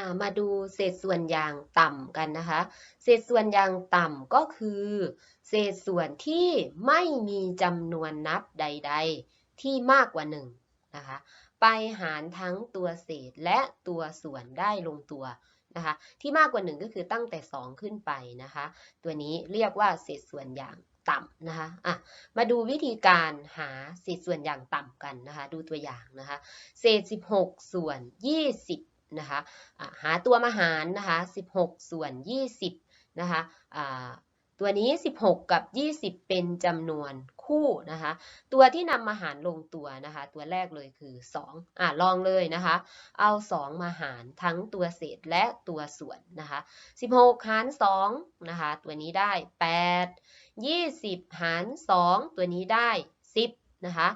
ามาดูเศษส่วนอย่างต่ำกันนะคะ เศษส่วนอย่างต่ำก็คือ เศษส่วนที่ไม่มีจำนวนนับใด ๆ ที่มากกว่า1นะคะ ไปหารทั้งตัวเศษและตัวส่วนได้ลงตัวนะคะ ที่มากกว่า 1 ก็คือตั้งแต่ 2 ขึ้นไปนะคะ ตัวนี้เรียกว่าเศษส่วนอย่างต่ำนะคะอะมาดูวิธีการหาเศษส่วนอย่างต่ำกันนะคะ ดูตัวอย่างนะคะ เศษ 16 ส่วน 20 นะคะะหาตัวมาหารนะคะ16 ส่วน 20นะคะะตัวนี้ 16 กับ 20 เป็นจำนวนคู่นะคะ ตัวที่นำมาหารลงตัวนะคะ ตัวแรกเลยคือ2อะลองเลยนะคะ เอา 2 มาหารทั้งตัวเศษและตัวส่วนนะคะ 16 หาร2นะคะ ตัวนี้ได้ 8 20 หาร 2 ตัวนี้ได้ 10นะคะ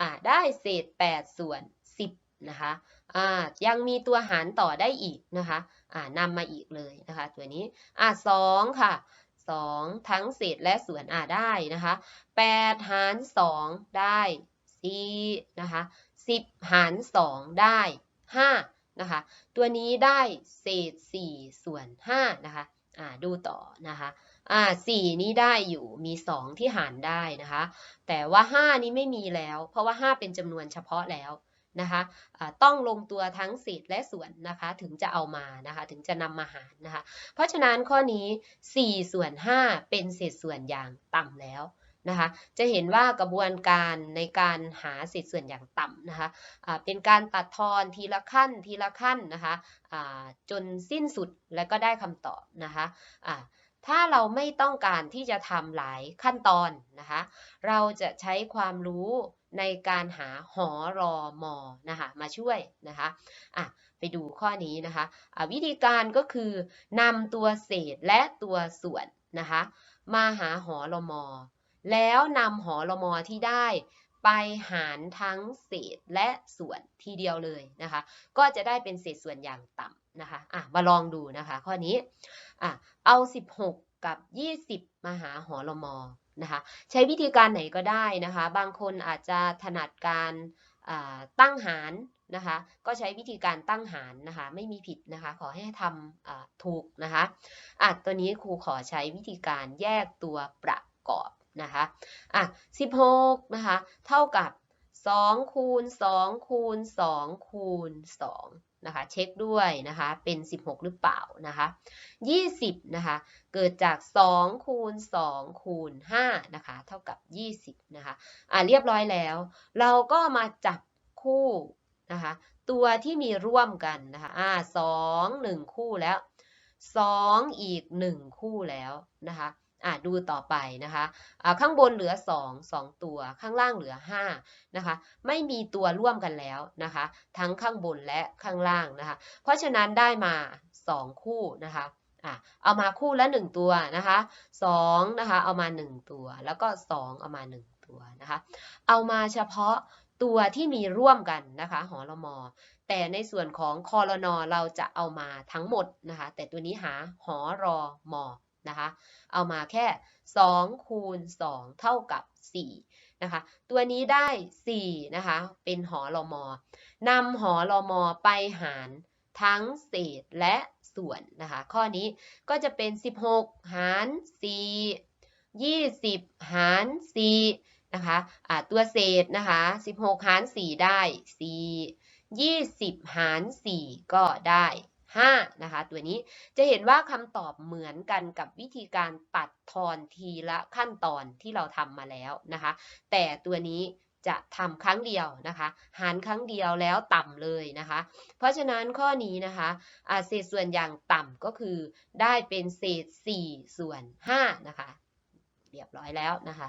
อะได้เศษ 8 ส่วน 10 นะคะอ่ายังมีตัวหารต่อได้อีกนะคะอ่านำมาอีกเลยนะคะตัวนี้อ่าสองค่ะสองทั้งเศษและส่วนอ่าได้นะคะแปดหารสองได้สี่นะคะสิบหารสองได้ห้านะคะตัวนี้ได้เศษสี่ส่วนห้านะคะอ่าดูต่อนะคะอ่าสี่นี้ได้อยู่มีสองที่หารได้นะคะ แต่ว่าห้านี้ไม่มีแล้ว เพราะว่าห้าเป็นจำนวนเฉพาะแล้ว นะคะต้องลงตัวทั้งเศษและส่วนนะคะถึงจะเอามานะคะถึงจะนำมาหารนะคะเพราะฉะนั้นข้อนี้ 4 ส่วน 5 เป็นเศษส่วนอย่างต่ำแล้วนะคะจะเห็นว่ากระบวนการในการหาเศษส่วนอย่างต่ำนะคะะเป็นการตัดทอนทีละขั้นทีละขั้นนะคะะจนสิ้นสุดแล้วก็ได้คำตอบนะคะะ ถ้าเราไม่ต้องการที่จะทำหลายขั้นตอนนะคะ เราจะใช้ความรู้ในการหาหอรอมอนะคะมาช่วยนะคะอะไปดูข้อนี้นะคะะวิธีการก็คือนำตัวเศษและตัวส่วนนะคะ มาหาหอรอมอแล้วนำหอรอมอที่ได้ ไปหารทั้งเศษและส่วนทีเดียวเลยนะคะ ก็จะได้เป็นเศษส่วนอย่างต่ำนะคะอะมาลองดูนะคะ ข้อนี้อะเอา 16 กับ 20 มาหาหอรอมอนะคะใช้วิธีการไหนก็ได้นะคะ บางคนอาจจะถนัดการตั้งหารนะคะ ก็ใช้วิธีการตั้งหารนะคะ ไม่มีผิดนะคะ ขอให้ทำถูกนะคะอะตัวนี้ครูขอใช้วิธีการแยกตัวประกอบ นะคะอะ16นะคะเท่ากับ 2 คูณ 2 คูณ 2 คูณ 2 นะคะ เช็คด้วยนะคะ เป็น 16 หรือเปล่านะคะ 20 นะคะ เกิดจาก 2 คูณ 2 คูณ 5 นะคะ เท่ากับ 20 นะคะ อ่าเรียบร้อยแล้ว เราก็มาจับคู่นะคะ ตัวที่มีร่วมกันนะคะ อ่า2 1คู่แล้ว 2 อีก 1 คู่แล้วนะคะ อะดูต่อไปนะคะอ่าข้างบนเหลือ 2 2 ตัว ข้างล่างเหลือ5นะคะ ไม่มีตัวร่วมกันแล้วนะคะ ทั้งข้างบนและข้างล่างนะคะ เพราะฉะนั้นได้มา 2 คู่นะคะอะเอามาคู่ละ 1 ตัวนะคะ2นะคะ เอามา 1 ตัว แล้วก็ 2 เอามา 1 ตัวนะคะ เอามาเฉพาะตัวที่มีร่วมกันนะคะหอรมอแต่ในส่วนของคอรนอเราจะเอามาทั้งหมดนะคะ แต่ตัวนี้หาหอรอมอ นะคะ เอามาแค่ 2 คูณ 2 เท่ากับ 4 นะคะ ตัวนี้ได้ 4 นะคะ เป็นหอรอมอนำหอรอมอไปหารทั้งเศษและส่วนนะคะ ข้อนี้ก็จะเป็น 16 หาร 4 20 หาร 4 นะคะะตัวเศษนะคะ 16 หาร 4 ได้ 4 20 หาร 4 ก็ได้ 5นะคะตัวนี้จะเห็นว่าคำตอบเหมือนกันกับวิธีการตัดทอนทีละขั้นตอนที่เราทำมาแล้วนะคะ แต่ตัวนี้จะทำครั้งเดียวนะคะ หารครั้งเดียวแล้วต่ำเลยนะคะ เพราะฉะนั้นข้อนี้นะคะเศษส่วนอย่างต่ำก็คือได้เป็นเศษ 4 ส่วน5นะคะ เรียบร้อยแล้วนะคะ